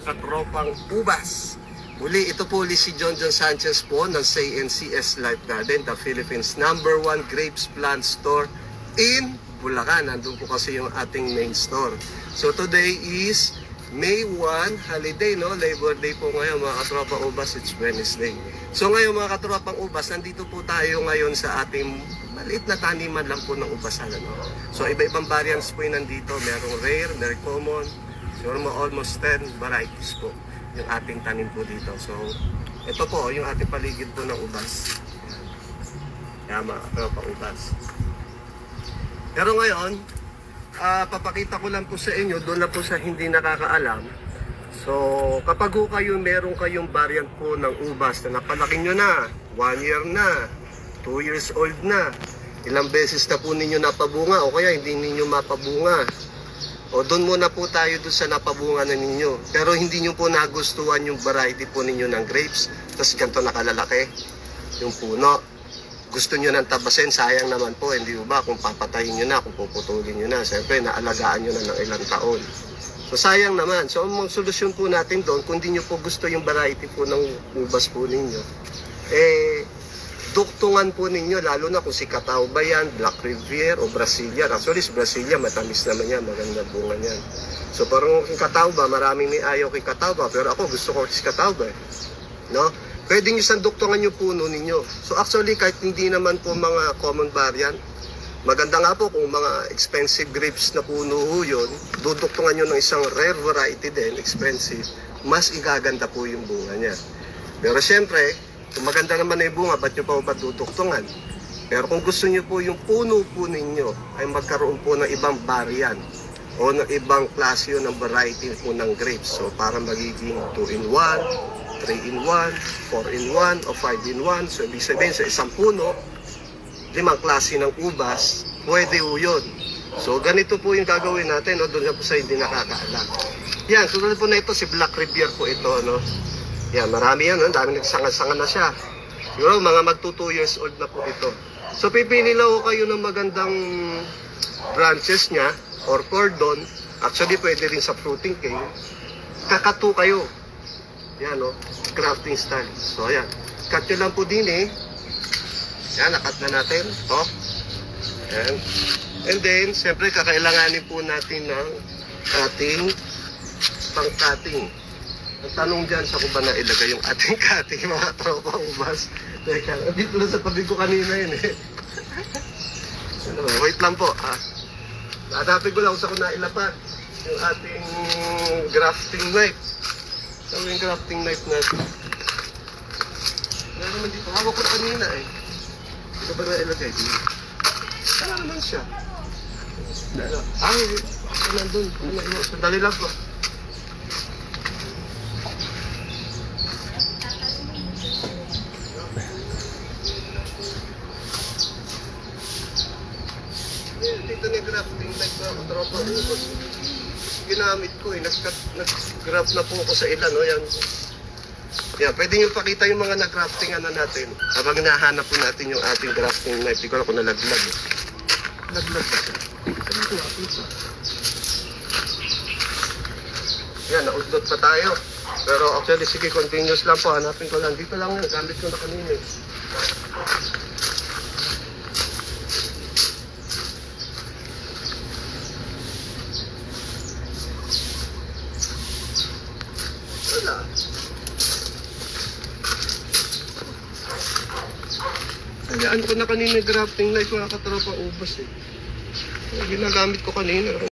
katropang ubas. Muli, ito po ulit si John John Sanchez po ng CNCS Life Garden, the Philippines number one grapes plant store in Bulacan. Nandun po kasi yung ating main store. So today is May 1, holiday, no? Labor Day po ngayon, mga katropang ubas, it's Wednesday. So ngayon, mga katropang ubas, nandito po tayo ngayon sa ating maliit na taniman lang po ng ubasan, ano? So iba-ibang variants po yung nandito. Merong rare, merong common, Mga almost 10 varieties po yung ating tanim po dito. So, ito po yung ating paligid po ng ubas. Yan, mga tropa ubas. Pero ngayon, ah, papakita ko lang po sa inyo, doon na po sa hindi nakakaalam. So, kapag ho kayo meron kayong variant po ng ubas na napalaki nyo na, 1 year na, 2 years old na, ilang beses na po ninyo napabunga o kaya hindi ninyo mapabunga. O doon muna po tayo doon sa napabunga na ninyo. Pero hindi nyo po nagustuhan yung variety po ninyo ng grapes. Tapos ganito nakalalaki yung puno. Gusto nyo nang tabasin, sayang naman po. Hindi ba kung papatayin nyo na, kung puputulin nyo na. Siyempre, naalagaan nyo na ng ilang taon. So sayang naman. So ang solusyon po natin doon, kung di nyo po gusto yung variety po ng ubas po ninyo, eh, duktungan po ninyo, lalo na kung si Catao ba yan, Black Rivier o Brasilia. Actually, si Brasilia, matamis naman yan, maganda bunga niyan. So parang kay Catao ba, maraming may ayaw kay Catao ba, pero ako gusto ko si Catao ba. No? Pwede nyo sanduktungan yung puno ninyo. So actually, kahit hindi naman po mga common variant, maganda nga po kung mga expensive grapes na puno ho yun, duduktungan nyo ng isang rare variety din, expensive, mas igaganda po yung bunga niya. Pero siyempre, kung maganda naman na bunga, ba't nyo pa ba duduktungan? Pero kung gusto nyo po yung puno po ninyo ay magkaroon po ng ibang variant o ng ibang klase yun ng variety po ng grapes. So para magiging 2 in 1, 3 in 1, 4 in 1, o 5 in 1. So ibig sabihin sa isang puno, limang klase ng ubas, pwede po yun. So ganito po yung gagawin natin, no? doon na po sa hindi nakakaalam. Yan, sunod po na ito, si Black Rivier po ito, no? Yan, marami yan, no? dami nagsanga-sanga na siya. Siguro mga magto 2 years old na po ito. So pipili lang ho kayo ng magandang branches niya or cordon. Actually, pwede rin sa fruiting cane. Kakatu kayo. Yan, no? Crafting style. So, ayan. Cut nyo lang po din eh. Yan, nakat na natin. Oh. Yan. And then, siyempre, kakailanganin po natin ng ating pang-cutting. Ang tanong dyan sa kung ba nailagay yung ating cutting, mga tropa ubas. Teka, dito lang sa tabi ko kanina yun eh. ano ba? Wait lang po, ha? Hanapin ko lang kung saan ko nailapat yung ating grafting knife. Saan yung grafting knife natin? Meron naman dito. Hawak ko kanina eh. Dito ba nailagay? Dito. Saan naman siya? Ay, nandun. Sandali lang po. Eh, Na grafting knife na ako. Tropa ubos. Ginamit ko eh. Nag- Nag-graph na po ako sa ilan. No? Yan. Yan, pwede nyo pakita yung mga nag-grafting ano natin. Habang nahanap po natin yung ating grafting knife. Di ko alam kung nalaglag. Eh. Nalaglag ba siya? Ano? Yan, naudlot pa tayo. Pero actually, sige, continuous lang po. Hanapin ko lang. Dito lang yun. Gamit ko na kanina. eh. Wala. Hayaan ko na kanina grafting knife mga katropa ubos eh. Ginagamit ko kanina.